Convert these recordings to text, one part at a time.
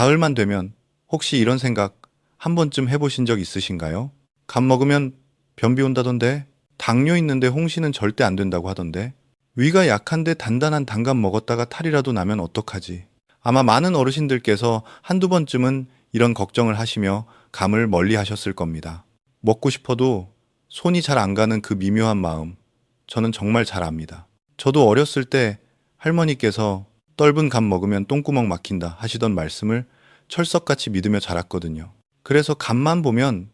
가을만 되면 혹시 이런 생각 한 번쯤 해보신 적 있으신가요? 감 먹으면 변비 온다던데, 당뇨 있는데 홍시는 절대 안 된다고 하던데, 위가 약한데 단단한 단감 먹었다가 탈이라도 나면 어떡하지? 아마 많은 어르신들께서 한두 번쯤은 이런 걱정을 하시며 감을 멀리 하셨을 겁니다. 먹고 싶어도 손이 잘 안 가는 그 미묘한 마음, 저는 정말 잘 압니다. 저도 어렸을 때 할머니께서 떫은 감 먹으면 똥구멍 막힌다 하시던 말씀을 철석같이 믿으며 자랐거든요. 그래서 감만 보면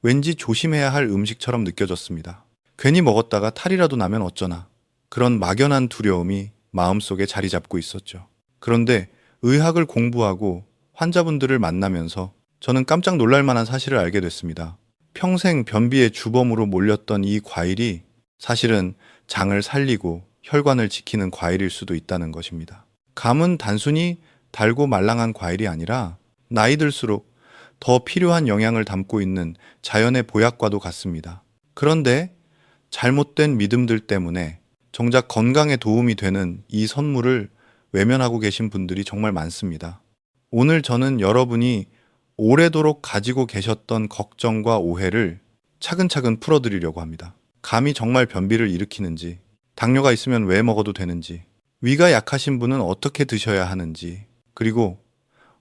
왠지 조심해야 할 음식처럼 느껴졌습니다. 괜히 먹었다가 탈이라도 나면 어쩌나. 그런 막연한 두려움이 마음속에 자리 잡고 있었죠. 그런데 의학을 공부하고 환자분들을 만나면서 저는 깜짝 놀랄 만한 사실을 알게 됐습니다. 평생 변비의 주범으로 몰렸던 이 과일이 사실은 장을 살리고 혈관을 지키는 과일일 수도 있다는 것입니다. 감은 단순히 달고 말랑한 과일이 아니라 나이 들수록 더 필요한 영양을 담고 있는 자연의 보약과도 같습니다. 그런데 잘못된 믿음들 때문에 정작 건강에 도움이 되는 이 선물을 외면하고 계신 분들이 정말 많습니다. 오늘 저는 여러분이 오래도록 가지고 계셨던 걱정과 오해를 차근차근 풀어드리려고 합니다. 감이 정말 변비를 일으키는지, 당뇨가 있으면 왜 먹어도 되는지, 위가 약하신 분은 어떻게 드셔야 하는지, 그리고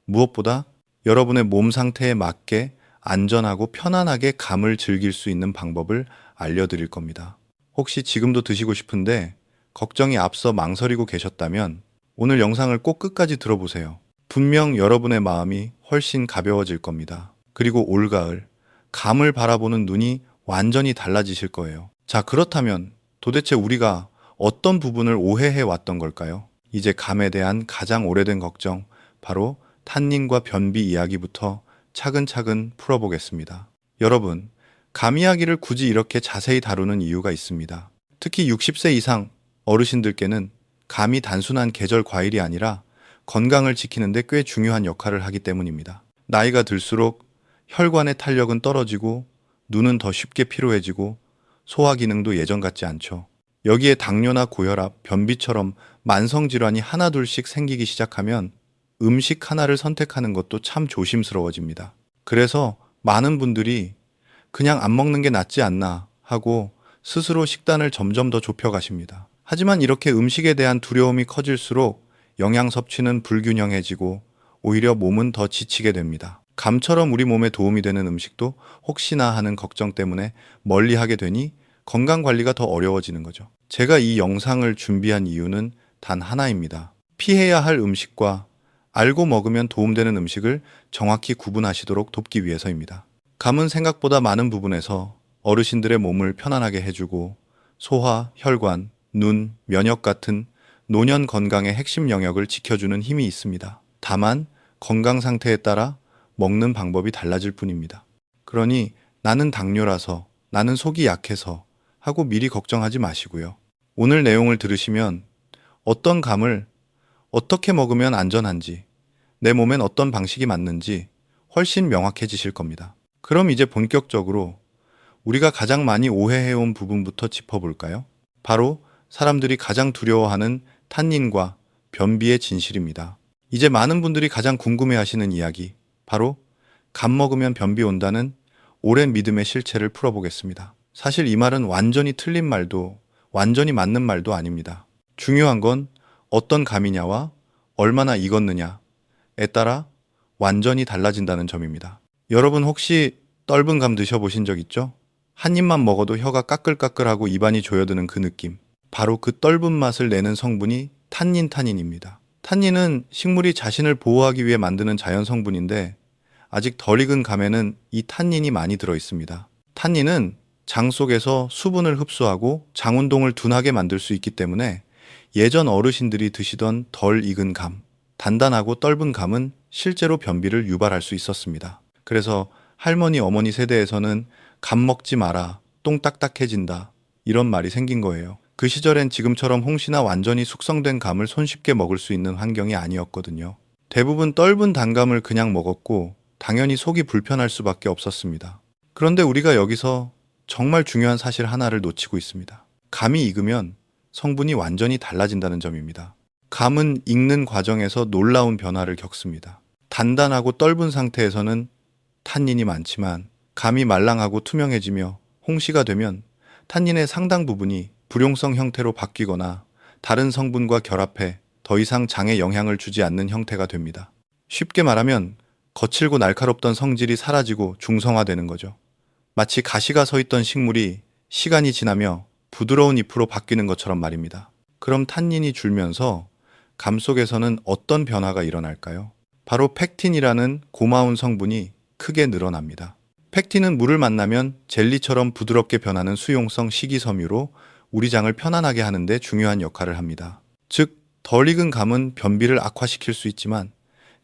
무엇보다 여러분의 몸 상태에 맞게 안전하고 편안하게 감을 즐길 수 있는 방법을 알려드릴 겁니다. 혹시 지금도 드시고 싶은데 걱정이 앞서 망설이고 계셨다면 오늘 영상을 꼭 끝까지 들어보세요. 분명 여러분의 마음이 훨씬 가벼워질 겁니다. 그리고 올가을, 감을 바라보는 눈이 완전히 달라지실 거예요. 자, 그렇다면 도대체 우리가 어떤 부분을 오해해 왔던 걸까요? 이제 감에 대한 가장 오래된 걱정, 바로 탄닌과 변비 이야기부터 차근차근 풀어보겠습니다. 여러분, 감 이야기를 굳이 이렇게 자세히 다루는 이유가 있습니다. 특히 60세 이상 어르신들께는 감이 단순한 계절 과일이 아니라 건강을 지키는데 꽤 중요한 역할을 하기 때문입니다. 나이가 들수록 혈관의 탄력은 떨어지고 눈은 더 쉽게 피로해지고 소화 기능도 예전 같지 않죠. 여기에 당뇨나 고혈압, 변비처럼 만성질환이 하나둘씩 생기기 시작하면 음식 하나를 선택하는 것도 참 조심스러워집니다. 그래서 많은 분들이 그냥 안 먹는 게 낫지 않나 하고 스스로 식단을 점점 더 좁혀가십니다. 하지만 이렇게 음식에 대한 두려움이 커질수록 영양 섭취는 불균형해지고 오히려 몸은 더 지치게 됩니다. 감처럼 우리 몸에 도움이 되는 음식도 혹시나 하는 걱정 때문에 멀리 하게 되니 건강 관리가 더 어려워지는 거죠. 제가 이 영상을 준비한 이유는 단 하나입니다. 피해야 할 음식과 알고 먹으면 도움되는 음식을 정확히 구분하시도록 돕기 위해서입니다. 감은 생각보다 많은 부분에서 어르신들의 몸을 편안하게 해주고 소화, 혈관, 눈, 면역 같은 노년 건강의 핵심 영역을 지켜주는 힘이 있습니다. 다만 건강 상태에 따라 먹는 방법이 달라질 뿐입니다. 그러니 나는 당뇨라서, 나는 속이 약해서 하고 미리 걱정하지 마시고요. 오늘 내용을 들으시면 어떤 감을 어떻게 먹으면 안전한지, 내 몸엔 어떤 방식이 맞는지 훨씬 명확해지실 겁니다. 그럼 이제 본격적으로 우리가 가장 많이 오해해온 부분부터 짚어볼까요? 바로 사람들이 가장 두려워하는 탄닌과 변비의 진실입니다. 이제 많은 분들이 가장 궁금해 하시는 이야기, 바로 감 먹으면 변비 온다는 오랜 믿음의 실체를 풀어보겠습니다. 사실 이 말은 완전히 틀린 말도 완전히 맞는 말도 아닙니다. 중요한 건 어떤 감이냐와 얼마나 익었느냐에 따라 완전히 달라진다는 점입니다. 여러분 혹시 떫은 감 드셔보신 적 있죠? 한 입만 먹어도 혀가 까끌까끌하고 입안이 조여드는 그 느낌. 바로 그 떫은 맛을 내는 성분이 탄닌 타닌입니다. 탄닌은 식물이 자신을 보호하기 위해 만드는 자연 성분인데 아직 덜 익은 감에는 이 탄닌이 많이 들어 있습니다. 탄닌은 장 속에서 수분을 흡수하고 장 운동을 둔하게 만들 수 있기 때문에 예전 어르신들이 드시던 덜 익은 감, 단단하고 떫은 감은 실제로 변비를 유발할 수 있었습니다. 그래서 할머니, 어머니 세대에서는 감 먹지 마라, 똥 딱딱해진다, 이런 말이 생긴 거예요. 그 시절엔 지금처럼 홍시나 완전히 숙성된 감을 손쉽게 먹을 수 있는 환경이 아니었거든요. 대부분 떫은 단감을 그냥 먹었고 당연히 속이 불편할 수밖에 없었습니다. 그런데 우리가 여기서 정말 중요한 사실 하나를 놓치고 있습니다. 감이 익으면 성분이 완전히 달라진다는 점입니다. 감은 익는 과정에서 놀라운 변화를 겪습니다. 단단하고 떫은 상태에서는 탄닌이 많지만 감이 말랑하고 투명해지며 홍시가 되면 탄닌의 상당 부분이 불용성 형태로 바뀌거나 다른 성분과 결합해 더 이상 장에 영향을 주지 않는 형태가 됩니다. 쉽게 말하면 거칠고 날카롭던 성질이 사라지고 중성화되는 거죠. 마치 가시가 서 있던 식물이 시간이 지나며 부드러운 잎으로 바뀌는 것처럼 말입니다. 그럼 탄닌이 줄면서 감 속에서는 어떤 변화가 일어날까요? 바로 팩틴이라는 고마운 성분이 크게 늘어납니다. 팩틴은 물을 만나면 젤리처럼 부드럽게 변하는 수용성 식이섬유로 우리 장을 편안하게 하는데 중요한 역할을 합니다. 즉, 덜 익은 감은 변비를 악화시킬 수 있지만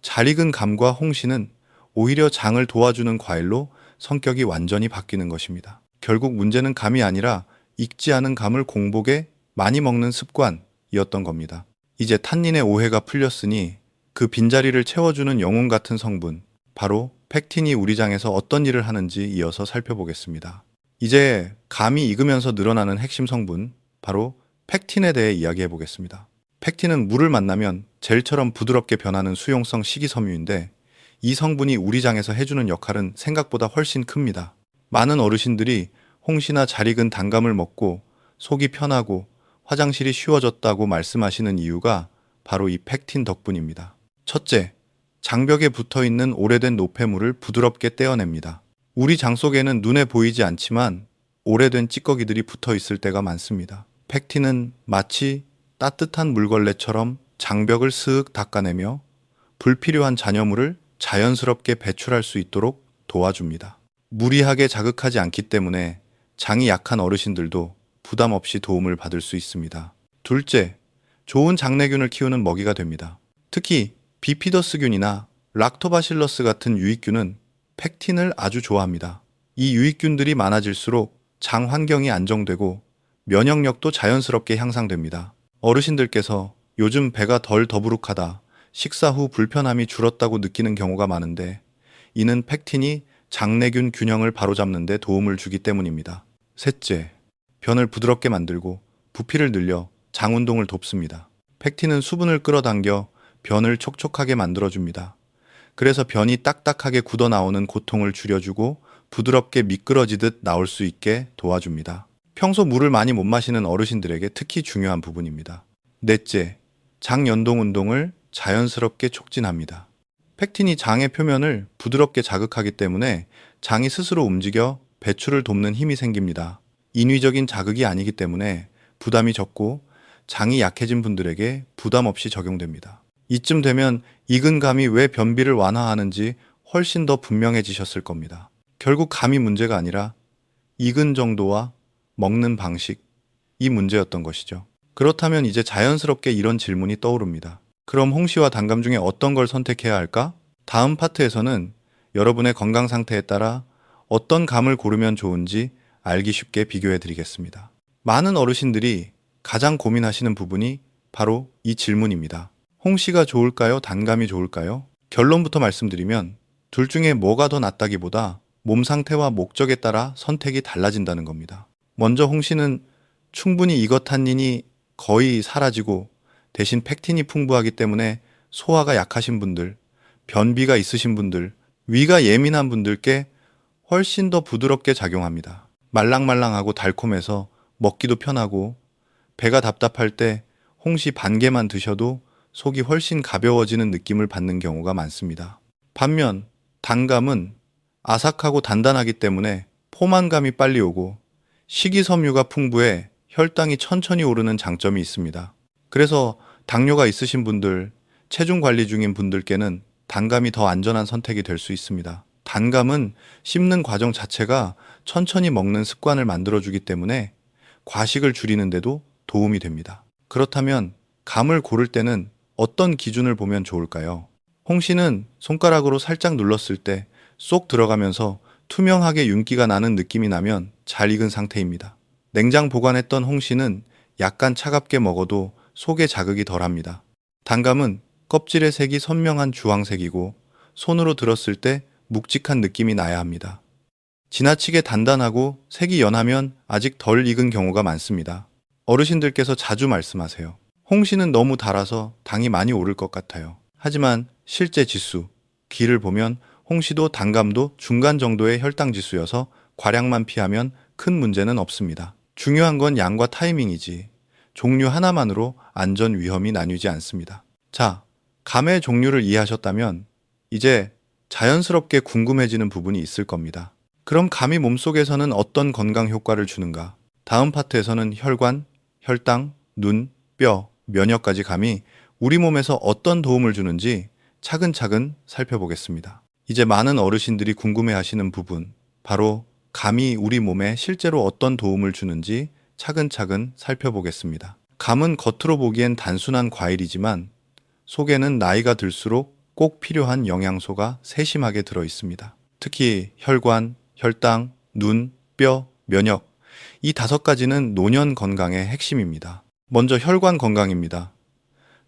잘 익은 감과 홍시는 오히려 장을 도와주는 과일로 성격이 완전히 바뀌는 것입니다. 결국 문제는 감이 아니라 익지 않은 감을 공복에 많이 먹는 습관이었던 겁니다. 이제 탄닌의 오해가 풀렸으니 그 빈자리를 채워주는 영웅 같은 성분, 바로 팩틴이 우리 장에서 어떤 일을 하는지 이어서 살펴보겠습니다. 이제 감이 익으면서 늘어나는 핵심 성분, 바로 팩틴에 대해 이야기해 보겠습니다. 팩틴은 물을 만나면 젤처럼 부드럽게 변하는 수용성 식이섬유인데 이 성분이 우리 장에서 해주는 역할은 생각보다 훨씬 큽니다. 많은 어르신들이 홍시나 잘 익은 단감을 먹고 속이 편하고 화장실이 쉬워졌다고 말씀하시는 이유가 바로 이 팩틴 덕분입니다. 첫째, 장벽에 붙어 있는 오래된 노폐물을 부드럽게 떼어냅니다. 우리 장 속에는 눈에 보이지 않지만 오래된 찌꺼기들이 붙어 있을 때가 많습니다. 팩틴은 마치 따뜻한 물걸레처럼 장벽을 쓱 닦아내며 불필요한 잔여물을 자연스럽게 배출할 수 있도록 도와줍니다. 무리하게 자극하지 않기 때문에 장이 약한 어르신들도 부담 없이 도움을 받을 수 있습니다. 둘째, 좋은 장내균을 키우는 먹이가 됩니다. 특히 비피더스균이나 락토바실러스 같은 유익균은 팩틴을 아주 좋아합니다. 이 유익균들이 많아질수록 장 환경이 안정되고 면역력도 자연스럽게 향상됩니다. 어르신들께서 요즘 배가 덜 더부룩하다, 식사 후 불편함이 줄었다고 느끼는 경우가 많은데 이는 팩틴이 장내균 균형을 바로잡는 데 도움을 주기 때문입니다. 셋째, 변을 부드럽게 만들고 부피를 늘려 장 운동을 돕습니다. 팩틴은 수분을 끌어당겨 변을 촉촉하게 만들어줍니다. 그래서 변이 딱딱하게 굳어 나오는 고통을 줄여주고 부드럽게 미끄러지듯 나올 수 있게 도와줍니다. 평소 물을 많이 못 마시는 어르신들에게 특히 중요한 부분입니다. 넷째, 장 연동 운동을 자연스럽게 촉진합니다. 팩틴이 장의 표면을 부드럽게 자극하기 때문에 장이 스스로 움직여 배출을 돕는 힘이 생깁니다. 인위적인 자극이 아니기 때문에 부담이 적고 장이 약해진 분들에게 부담 없이 적용됩니다. 이쯤 되면 익은 감이 왜 변비를 완화하는지 훨씬 더 분명해지셨을 겁니다. 결국 감이 문제가 아니라 익은 정도와 먹는 방식, 이 문제였던 것이죠. 그렇다면 이제 자연스럽게 이런 질문이 떠오릅니다. 그럼 홍시와 단감 중에 어떤 걸 선택해야 할까? 다음 파트에서는 여러분의 건강 상태에 따라 어떤 감을 고르면 좋은지 알기 쉽게 비교해 드리겠습니다. 많은 어르신들이 가장 고민하시는 부분이 바로 이 질문입니다. 홍시가 좋을까요? 단감이 좋을까요? 결론부터 말씀드리면 둘 중에 뭐가 더 낫다기보다 몸 상태와 목적에 따라 선택이 달라진다는 겁니다. 먼저 홍시는 충분히 이것탄닌이 거의 사라지고 대신 팩틴이 풍부하기 때문에 소화가 약하신 분들, 변비가 있으신 분들, 위가 예민한 분들께 훨씬 더 부드럽게 작용합니다. 말랑말랑하고 달콤해서 먹기도 편하고 배가 답답할 때 홍시 반 개만 드셔도 속이 훨씬 가벼워지는 느낌을 받는 경우가 많습니다. 반면 단감은 아삭하고 단단하기 때문에 포만감이 빨리 오고 식이섬유가 풍부해 혈당이 천천히 오르는 장점이 있습니다. 그래서 당뇨가 있으신 분들, 체중 관리 중인 분들께는 단감이 더 안전한 선택이 될 수 있습니다. 단감은 씹는 과정 자체가 천천히 먹는 습관을 만들어주기 때문에 과식을 줄이는데도 도움이 됩니다. 그렇다면 감을 고를 때는 어떤 기준을 보면 좋을까요? 홍시는 손가락으로 살짝 눌렀을 때 쏙 들어가면서 투명하게 윤기가 나는 느낌이 나면 잘 익은 상태입니다. 냉장 보관했던 홍시는 약간 차갑게 먹어도 속에 자극이 덜합니다. 단감은 껍질의 색이 선명한 주황색이고 손으로 들었을 때 묵직한 느낌이 나야 합니다. 지나치게 단단하고 색이 연하면 아직 덜 익은 경우가 많습니다. 어르신들께서 자주 말씀하세요. 홍시는 너무 달아서 당이 많이 오를 것 같아요. 하지만 실제 지수, 기를 보면 홍시도 단감도 중간 정도의 혈당 지수여서 과량만 피하면 큰 문제는 없습니다. 중요한 건 양과 타이밍이지 종류 하나만으로 안전 위험이 나뉘지 않습니다. 자, 감의 종류를 이해하셨다면 이제 자연스럽게 궁금해지는 부분이 있을 겁니다. 그럼 감이 몸속에서는 어떤 건강 효과를 주는가? 다음 파트에서는 혈관, 혈당, 눈, 뼈, 면역까지 감이 우리 몸에서 어떤 도움을 주는지 차근차근 살펴보겠습니다. 이제 많은 어르신들이 궁금해 하시는 부분, 바로 감이 우리 몸에 실제로 어떤 도움을 주는지 차근차근 살펴보겠습니다. 감은 겉으로 보기엔 단순한 과일이지만 속에는 나이가 들수록 꼭 필요한 영양소가 세심하게 들어 있습니다. 특히 혈관, 혈당, 눈, 뼈, 면역 이 다섯 가지는 노년 건강의 핵심입니다. 먼저 혈관 건강입니다.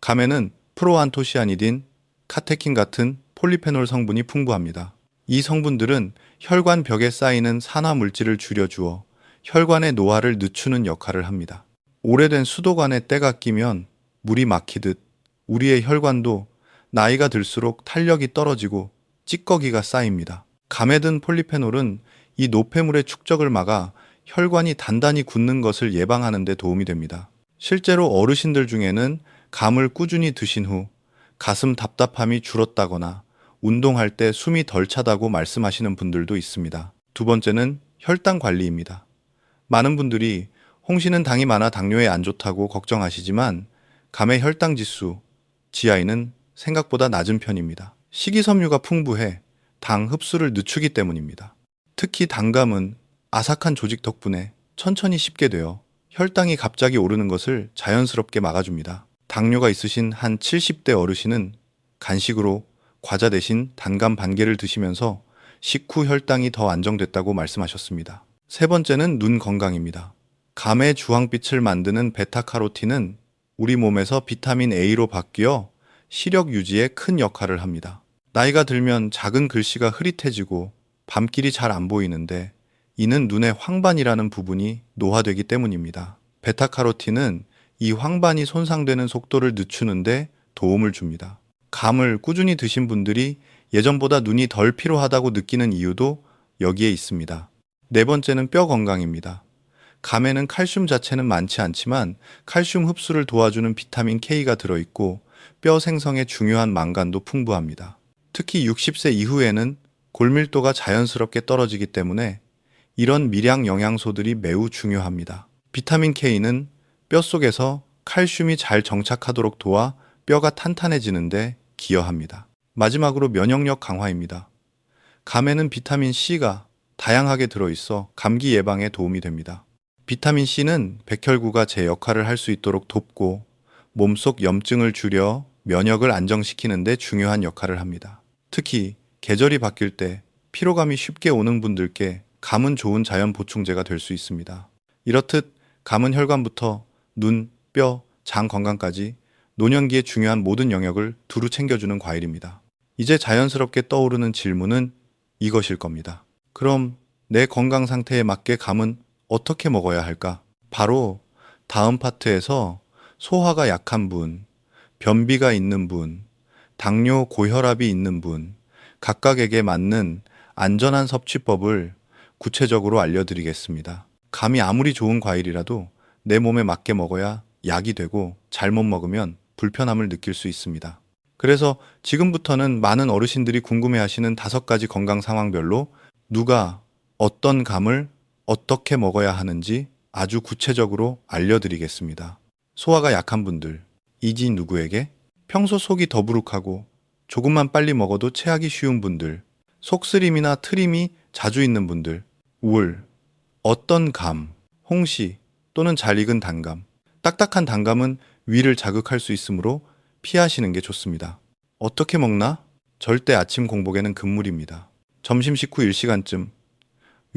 감에는 프로안토시아니딘, 카테킨 같은 폴리페놀 성분이 풍부합니다. 이 성분들은 혈관 벽에 쌓이는 산화 물질을 줄여주어 혈관의 노화를 늦추는 역할을 합니다. 오래된 수도관에 때가 끼면 물이 막히듯 우리의 혈관도 나이가 들수록 탄력이 떨어지고 찌꺼기가 쌓입니다. 감에 든 폴리페놀은 이 노폐물의 축적을 막아 혈관이 단단히 굳는 것을 예방하는 데 도움이 됩니다. 실제로 어르신들 중에는 감을 꾸준히 드신 후 가슴 답답함이 줄었다거나 운동할 때 숨이 덜 차다고 말씀하시는 분들도 있습니다. 두 번째는 혈당 관리입니다. 많은 분들이 홍시는 당이 많아 당뇨에 안 좋다고 걱정하시지만 감의 혈당 지수, GI는 생각보다 낮은 편입니다. 식이섬유가 풍부해 당 흡수를 늦추기 때문입니다. 특히 당감은 아삭한 조직 덕분에 천천히 씹게 되어 혈당이 갑자기 오르는 것을 자연스럽게 막아줍니다. 당뇨가 있으신 한 70대 어르신은 간식으로 과자 대신 단감 반 개를 드시면서 식후 혈당이 더 안정됐다고 말씀하셨습니다. 세 번째는 눈 건강입니다. 감의 주황빛을 만드는 베타카로틴은 우리 몸에서 비타민 A로 바뀌어 시력 유지에 큰 역할을 합니다. 나이가 들면 작은 글씨가 흐릿해지고 밤길이 잘 안 보이는데 이는 눈의 황반이라는 부분이 노화되기 때문입니다. 베타카로틴은 이 황반이 손상되는 속도를 늦추는데 도움을 줍니다. 감을 꾸준히 드신 분들이 예전보다 눈이 덜 피로하다고 느끼는 이유도 여기에 있습니다. 네 번째는 뼈 건강입니다. 감에는 칼슘 자체는 많지 않지만 칼슘 흡수를 도와주는 비타민 K가 들어있고 뼈 생성에 중요한 망간도 풍부합니다. 특히 60세 이후에는 골밀도가 자연스럽게 떨어지기 때문에 이런 미량 영양소들이 매우 중요합니다. 비타민 K는 뼈 속에서 칼슘이 잘 정착하도록 도와 뼈가 탄탄해지는데 기여합니다. 마지막으로 면역력 강화입니다. 감에는 비타민 C가 다양하게 들어있어 감기 예방에 도움이 됩니다. 비타민 C는 백혈구가 제 역할을 할 수 있도록 돕고 몸속 염증을 줄여 면역을 안정시키는 데 중요한 역할을 합니다. 특히 계절이 바뀔 때 피로감이 쉽게 오는 분들께 감은 좋은 자연 보충제가 될 수 있습니다. 이렇듯 감은 혈관부터 눈, 뼈, 장 건강까지 노년기에 중요한 모든 영역을 두루 챙겨주는 과일입니다. 이제 자연스럽게 떠오르는 질문은 이것일 겁니다. 그럼 내 건강 상태에 맞게 감은 어떻게 먹어야 할까? 바로 다음 파트에서 소화가 약한 분, 변비가 있는 분, 당뇨 고혈압이 있는 분, 각각에게 맞는 안전한 섭취법을 구체적으로 알려드리겠습니다. 감이 아무리 좋은 과일이라도 내 몸에 맞게 먹어야 약이 되고 잘못 먹으면 불편함을 느낄 수 있습니다. 그래서 지금부터는 많은 어르신들이 궁금해 하시는 다섯 가지 건강 상황별로 누가 어떤 감을 어떻게 먹어야 하는지 아주 구체적으로 알려드리겠습니다. 소화가 약한 분들, 이지 누구에게? 평소 속이 더부룩하고 조금만 빨리 먹어도 체하기 쉬운 분들, 속쓰림이나 트림이 자주 있는 분들, 우울, 어떤 감, 홍시 또는 잘 익은 단감, 딱딱한 단감은 위를 자극할 수 있으므로 피하시는 게 좋습니다. 어떻게 먹나? 절대 아침 공복에는 금물입니다. 점심 식후 1시간쯤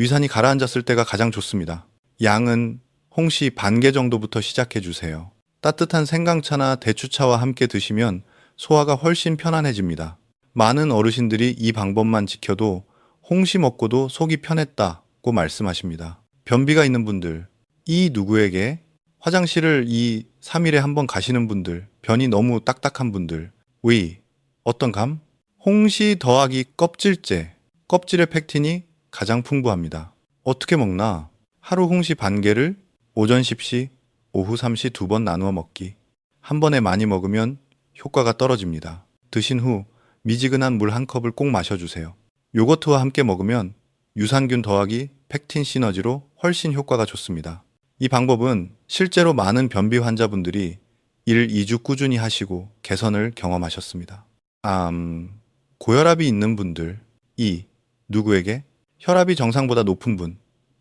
위산이 가라앉았을 때가 가장 좋습니다. 양은 홍시 반 개 정도부터 시작해 주세요. 따뜻한 생강차나 대추차와 함께 드시면 소화가 훨씬 편안해집니다. 많은 어르신들이 이 방법만 지켜도 홍시 먹고도 속이 편했다고 말씀하십니다. 변비가 있는 분들, 이 누구에게 화장실을 이 3일에 한 번 가시는 분들, 변이 너무 딱딱한 분들, 위, 어떤 감? 홍시 더하기 껍질째. 껍질의 팩틴이 가장 풍부합니다. 어떻게 먹나? 하루 홍시 반 개를 오전 10시, 오후 3시 두 번 나누어 먹기. 한 번에 많이 먹으면 효과가 떨어집니다. 드신 후 미지근한 물 한 컵을 꼭 마셔주세요. 요거트와 함께 먹으면 유산균 더하기 팩틴 시너지로 훨씬 효과가 좋습니다. 이 방법은 실제로 많은 변비 환자분들이 1, 2주 꾸준히 하시고 개선을 경험하셨습니다. 암, 고혈압이 있는 분들, 2. 누구에게? 혈압이 정상보다 높은 분,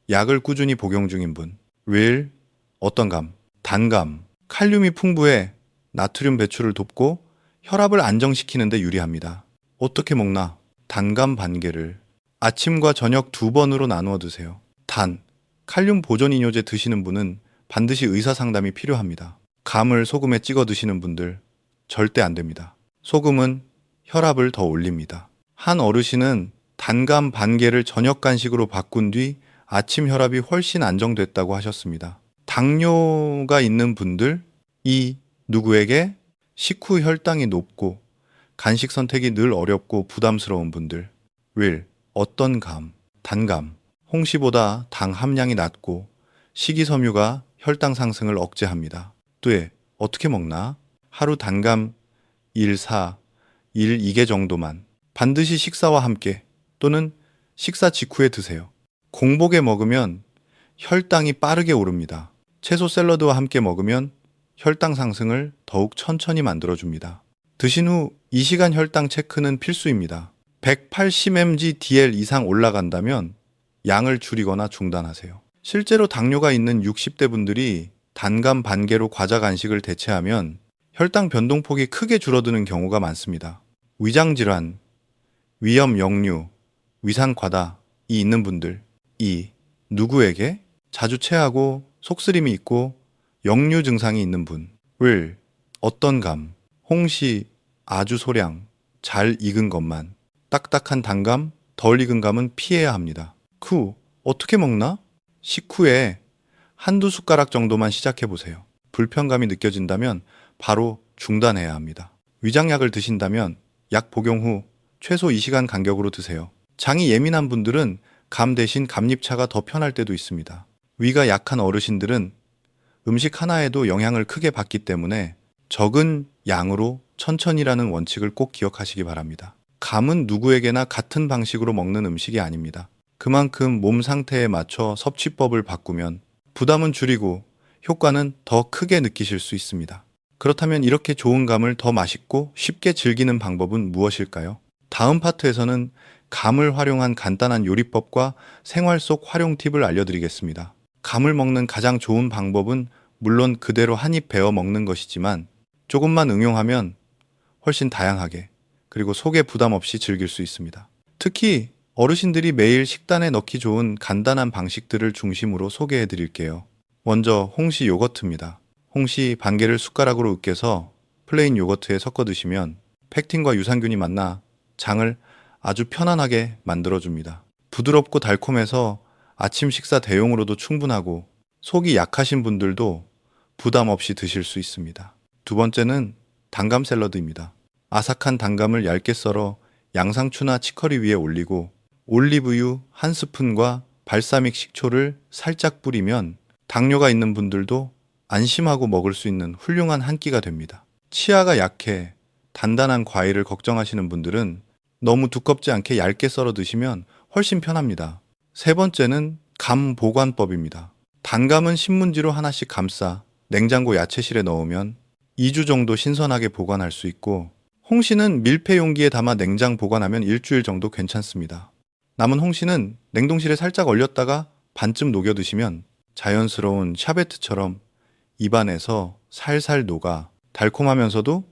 약을 꾸준히 복용 중인 분, 윌, 어떤 감, 단감, 칼륨이 풍부해 나트륨 배출을 돕고 혈압을 안정시키는 데 유리합니다. 어떻게 먹나? 단감 반 개를 아침과 저녁 두 번으로 나누어 드세요. 단, 칼륨 보존 이뇨제 드시는 분은 반드시 의사 상담이 필요합니다. 감을 소금에 찍어 드시는 분들 절대 안 됩니다. 소금은 혈압을 더 올립니다. 한 어르신은 단감 반 개를 저녁 간식으로 바꾼 뒤 아침 혈압이 훨씬 안정됐다고 하셨습니다. 당뇨가 있는 분들, 이 누구에게 식후 혈당이 높고 간식 선택이 늘 어렵고 부담스러운 분들, 윌, 어떤 감, 단감, 홍시보다 당 함량이 낮고 식이섬유가 혈당 상승을 억제합니다. 또 어떻게 먹나? 하루 단감 1, 4, 1, 2개 정도만 반드시 식사와 함께 또는 식사 직후에 드세요. 공복에 먹으면 혈당이 빠르게 오릅니다. 채소 샐러드와 함께 먹으면 혈당 상승을 더욱 천천히 만들어줍니다. 드신 후 2시간 혈당 체크는 필수입니다. 180mg DL 이상 올라간다면 양을 줄이거나 중단하세요. 실제로 당뇨가 있는 60대 분들이 단감 반개로 과자 간식을 대체하면 혈당 변동폭이 크게 줄어드는 경우가 많습니다. 위장 질환, 위염 역류, 위산 과다이 있는 분들, 이 누구에게 자주 체하고 속쓰림이 있고 역류 증상이 있는 분 을 어떤 감, 홍시 아주 소량 잘 익은 것만 딱딱한 단감, 덜 익은 감은 피해야 합니다. 그 어떻게 먹나? 식후에 한두 숟가락 정도만 시작해 보세요. 불편감이 느껴진다면 바로 중단해야 합니다. 위장약을 드신다면 약 복용 후 최소 2시간 간격으로 드세요. 장이 예민한 분들은 감 대신 감립차가 더 편할 때도 있습니다. 위가 약한 어르신들은 음식 하나에도 영향을 크게 받기 때문에 적은 양으로 천천히라는 원칙을 꼭 기억하시기 바랍니다. 감은 누구에게나 같은 방식으로 먹는 음식이 아닙니다. 그만큼 몸 상태에 맞춰 섭취법을 바꾸면 부담은 줄이고 효과는 더 크게 느끼실 수 있습니다. 그렇다면 이렇게 좋은 감을 더 맛있고 쉽게 즐기는 방법은 무엇일까요? 다음 파트에서는 감을 활용한 간단한 요리법과 생활 속 활용 팁을 알려드리겠습니다. 감을 먹는 가장 좋은 방법은 물론 그대로 한 입 베어 먹는 것이지만 조금만 응용하면 훨씬 다양하게 그리고 속에 부담 없이 즐길 수 있습니다. 특히 어르신들이 매일 식단에 넣기 좋은 간단한 방식들을 중심으로 소개해 드릴게요. 먼저 홍시 요거트입니다. 홍시 반 개를 숟가락으로 으깨서 플레인 요거트에 섞어 드시면 팩틴과 유산균이 만나 장을 아주 편안하게 만들어줍니다. 부드럽고 달콤해서 아침 식사 대용으로도 충분하고 속이 약하신 분들도 부담 없이 드실 수 있습니다. 두 번째는 단감 샐러드입니다. 아삭한 단감을 얇게 썰어 양상추나 치커리 위에 올리고 올리브유 한 스푼과 발사믹 식초를 살짝 뿌리면 당뇨가 있는 분들도 안심하고 먹을 수 있는 훌륭한 한 끼가 됩니다. 치아가 약해 단단한 과일을 걱정하시는 분들은 너무 두껍지 않게 얇게 썰어 드시면 훨씬 편합니다. 세 번째는 감 보관법입니다. 단감은 신문지로 하나씩 감싸 냉장고 야채실에 넣으면 2주 정도 신선하게 보관할 수 있고 홍시는 밀폐 용기에 담아 냉장 보관하면 일주일 정도 괜찮습니다. 남은 홍시는 냉동실에 살짝 얼렸다가 반쯤 녹여 드시면 자연스러운 샤베트처럼 입안에서 살살 녹아 달콤하면서도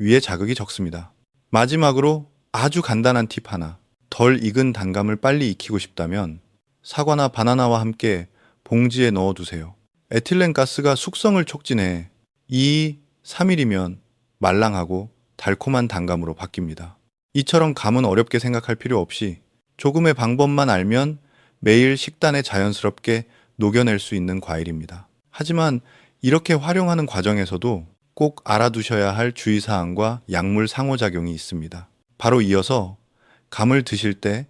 위에 자극이 적습니다. 마지막으로 아주 간단한 팁 하나. 덜 익은 단감을 빨리 익히고 싶다면 사과나 바나나와 함께 봉지에 넣어 두세요. 에틸렌 가스가 숙성을 촉진해 2, 3일이면 말랑하고 달콤한 단감으로 바뀝니다. 이처럼 감은 어렵게 생각할 필요 없이 조금의 방법만 알면 매일 식단에 자연스럽게 녹여낼 수 있는 과일입니다. 하지만 이렇게 활용하는 과정에서도 꼭 알아두셔야 할 주의사항과 약물 상호작용이 있습니다. 바로 이어서 감을 드실 때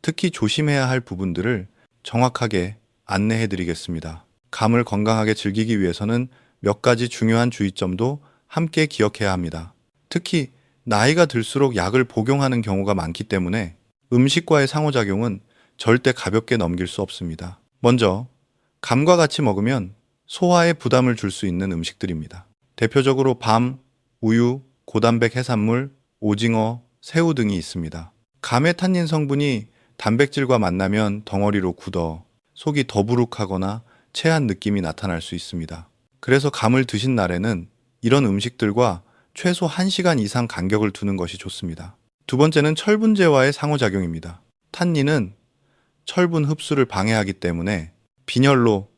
특히 조심해야 할 부분들을 정확하게 안내해 드리겠습니다. 감을 건강하게 즐기기 위해서는 몇 가지 중요한 주의점도 함께 기억해야 합니다. 특히 나이가 들수록 약을 복용하는 경우가 많기 때문에 음식과의 상호작용은 절대 가볍게 넘길 수 없습니다. 먼저, 감과 같이 먹으면 소화에 부담을 줄 수 있는 음식들입니다. 대표적으로 밤, 우유, 고단백 해산물, 오징어, 새우 등이 있습니다. 감의 탄닌 성분이 단백질과 만나면 덩어리로 굳어 속이 더부룩하거나 체한 느낌이 나타날 수 있습니다. 그래서 감을 드신 날에는 이런 음식들과 최소 1시간 이상 간격을 두는 것이 좋습니다. 두 번째는 철분제와의 상호작용입니다. 탄닌은 철분 흡수를 방해하기 때문에 빈혈로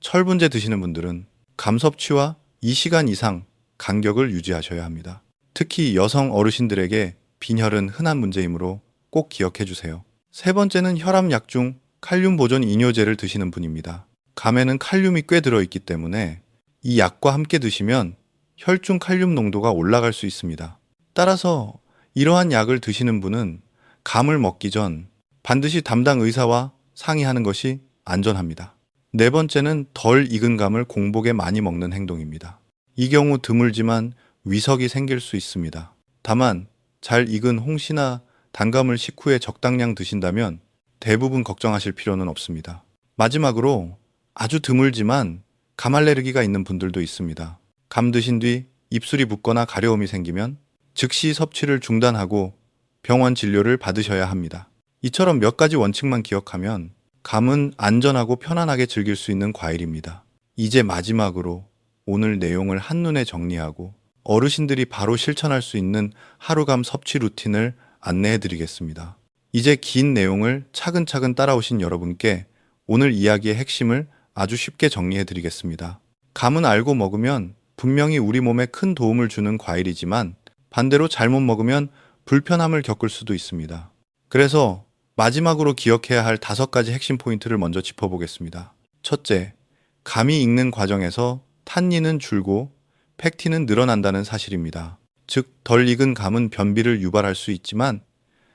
철분제 드시는 분들은 감 섭취와 2시간 이상 간격을 유지하셔야 합니다. 특히 여성 어르신들에게 빈혈은 흔한 문제이므로 꼭 기억해 주세요. 세 번째는 혈압약 중 칼륨 보존 이뇨제를 드시는 분입니다. 감에는 칼륨이 꽤 들어있기 때문에 이 약과 함께 드시면 혈중 칼륨 농도가 올라갈 수 있습니다. 따라서 이러한 약을 드시는 분은 감을 먹기 전 반드시 담당 의사와 상의하는 것이 안전합니다. 네 번째는 덜 익은 감을 공복에 많이 먹는 행동입니다. 이 경우 드물지만 위석이 생길 수 있습니다. 다만 잘 익은 홍시나 단감을 식후에 적당량 드신다면 대부분 걱정하실 필요는 없습니다. 마지막으로 아주 드물지만 감 알레르기가 있는 분들도 있습니다. 감 드신 뒤 입술이 붓거나 가려움이 생기면 즉시 섭취를 중단하고 병원 진료를 받으셔야 합니다. 이처럼 몇 가지 원칙만 기억하면 감은 안전하고 편안하게 즐길 수 있는 과일입니다. 이제 마지막으로 오늘 내용을 한눈에 정리하고 어르신들이 바로 실천할 수 있는 하루감 섭취 루틴을 안내해 드리겠습니다. 이제 긴 내용을 차근차근 따라오신 여러분께 오늘 이야기의 핵심을 아주 쉽게 정리해 드리겠습니다. 감은 알고 먹으면 분명히 우리 몸에 큰 도움을 주는 과일이지만 반대로 잘못 먹으면 불편함을 겪을 수도 있습니다. 그래서 마지막으로 기억해야 할 다섯 가지 핵심 포인트를 먼저 짚어보겠습니다. 첫째, 감이 익는 과정에서 탄닌은 줄고 팩틴은 늘어난다는 사실입니다. 즉, 덜 익은 감은 변비를 유발할 수 있지만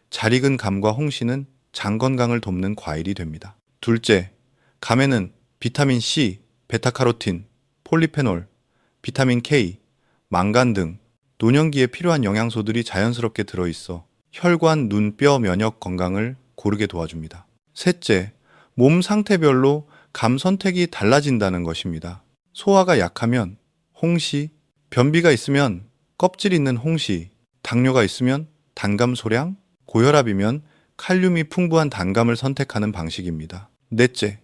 잘 익은 감과 홍시는 장 건강을 돕는 과일이 됩니다. 둘째, 감에는 비타민 C, 베타카로틴, 폴리페놀, 비타민 K, 망간 등 노년기에 필요한 영양소들이 자연스럽게 들어있어 혈관, 눈, 뼈 면역 건강을 고르게 도와줍니다. 셋째, 몸 상태별로 감 선택이 달라진다는 것입니다. 소화가 약하면 홍시, 변비가 있으면 껍질 있는 홍시, 당뇨가 있으면 단감 소량, 고혈압이면 칼륨이 풍부한 단감을 선택하는 방식입니다. 넷째,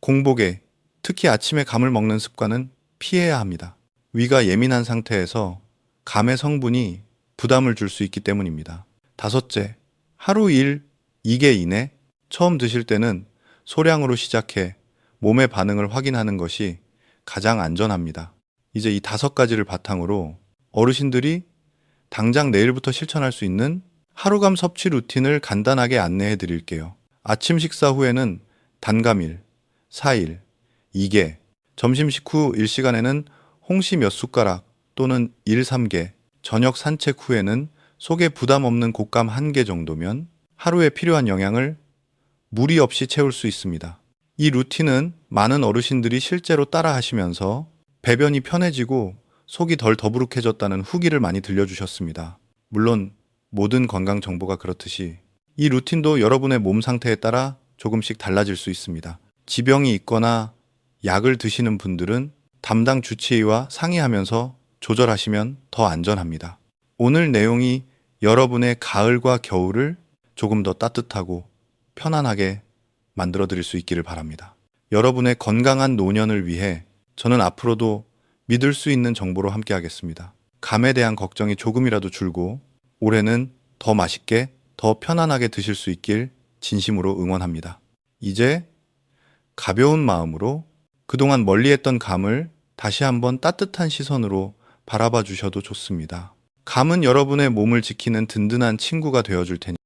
공복에 특히 아침에 감을 먹는 습관은 피해야 합니다. 위가 예민한 상태에서 감의 성분이 부담을 줄 수 있기 때문입니다. 다섯째, 하루 일 2개 이내 처음 드실 때는 소량으로 시작해 몸의 반응을 확인하는 것이 가장 안전합니다. 이제 이 다섯 가지를 바탕으로 어르신들이 당장 내일부터 실천할 수 있는 하루감 섭취 루틴을 간단하게 안내해 드릴게요. 아침 식사 후에는 단감일, 4일, 2개, 점심 식후 1시간에는 홍시 몇 숟가락 또는 1, 3개, 저녁 산책 후에는 속에 부담 없는 곶감 1개 정도면 하루에 필요한 영양을 무리 없이 채울 수 있습니다. 이 루틴은 많은 어르신들이 실제로 따라 하시면서 배변이 편해지고 속이 덜 더부룩해졌다는 후기를 많이 들려주셨습니다. 물론 모든 건강 정보가 그렇듯이 이 루틴도 여러분의 몸 상태에 따라 조금씩 달라질 수 있습니다. 지병이 있거나 약을 드시는 분들은 담당 주치의와 상의하면서 조절하시면 더 안전합니다. 오늘 내용이 여러분의 가을과 겨울을 조금 더 따뜻하고 편안하게 만들어 드릴 수 있기를 바랍니다. 여러분의 건강한 노년을 위해 저는 앞으로도 믿을 수 있는 정보로 함께 하겠습니다. 감에 대한 걱정이 조금이라도 줄고 올해는 더 맛있게 더 편안하게 드실 수 있길 진심으로 응원합니다. 이제 가벼운 마음으로 그동안 멀리했던 감을 다시 한번 따뜻한 시선으로 바라봐 주셔도 좋습니다. 감은 여러분의 몸을 지키는 든든한 친구가 되어 줄 테니